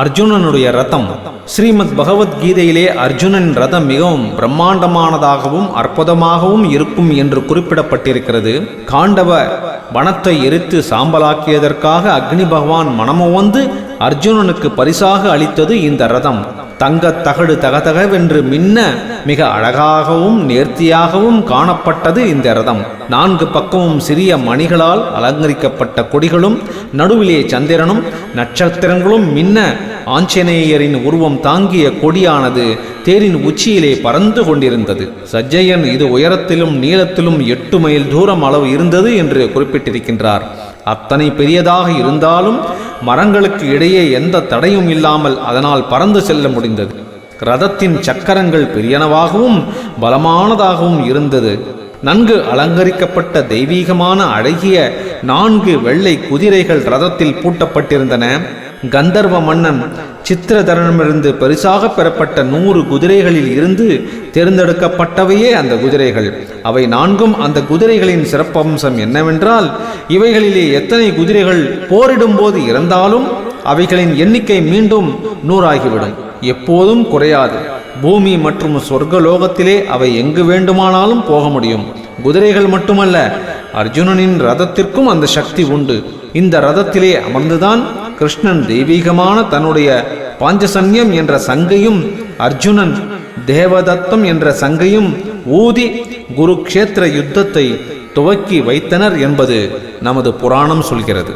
அர்ஜுனனுடைய ரதம். ஸ்ரீமத் பகவத்கீதையிலே அர்ஜுனன் ரதம் மிகவும் பிரம்மாண்டமானதாகவும் அற்புதமாகவும் இருக்கும் என்று குறிப்பிடப்பட்டிருக்கிறது. காண்டவ வனத்தை எரித்து சாம்பலாக்கியதற்காக அக்னி பகவான் மனமுவந்து அர்ஜுனனுக்கு பரிசாக அளித்தது இந்த ரதம். தங்கத் தகடு தகதகவென்று மின்ன மிக அழகாகவும் நேர்த்தியாகவும் காணப்பட்டது இந்த ரதம். நான்கு பக்கமும் சிறிய மணிகளால் அலங்கரிக்கப்பட்ட கொடிகளும் நடுவிலே சந்திரனும் நட்சத்திரங்களும் மின்ன ஆஞ்சநேயரின் உருவம் தாங்கிய கொடியானது தேரின் உச்சியிலே பறந்து கொண்டிருந்தது. சஜ்ஜயன் இது உயரத்திலும் நீளத்திலும் எட்டு மைல் தூரம் அளவு இருந்தது என்று குறிப்பிட்டிருக்கின்றார். அத்தனை பெரியதாக இருந்தாலும் மரங்களுக்கு இடையே எந்த தடையும் இல்லாமல் அதனால் பறந்து செல்ல முடிந்தது. ரதத்தின் சக்கரங்கள் பெரியனவாகவும் பலமானதாகவும் இருந்தது. நன்கு அலங்கரிக்கப்பட்ட தெய்வீகமான அழகிய நான்கு வெள்ளை குதிரைகள் ரதத்தில் பூட்டப்பட்டிருந்தன. கந்தர்வ மன்னன் சித்திரதரனிடமிருந்து பரிசாக பெறப்பட்ட நூறு குதிரைகளில் இருந்து தேர்ந்தெடுக்கப்பட்டவையே அந்த குதிரைகள். அவை நான்கும் அந்த குதிரைகளின் சிறப்பம்சம் என்னவென்றால் இவைகளிலே எத்தனை குதிரைகள் போரிடும் போது இறந்தாலும் அவைகளின் எண்ணிக்கை மீண்டும் நூறாகிவிடும். எப்போதும் குறையாது. பூமி மற்றும் சொர்க்கலோகத்திலே அவை எங்கு வேண்டுமானாலும் போக முடியும். குதிரைகள் மட்டுமல்ல அர்ஜுனனின் ரதத்திற்கும் அந்த சக்தி உண்டு. இந்த ரதத்திலே அமர்ந்துதான் கிருஷ்ணன் தெய்வீகமான தன்னுடைய பாஞ்சசன்யம் என்ற சங்கையும் அர்ஜுனன் தேவதத்தம் என்ற சங்கையும் ஊதி குருக்ஷேத்திர யுத்தத்தை துவக்கி வைத்தனர் என்பது நமது புராணம் சொல்கிறது.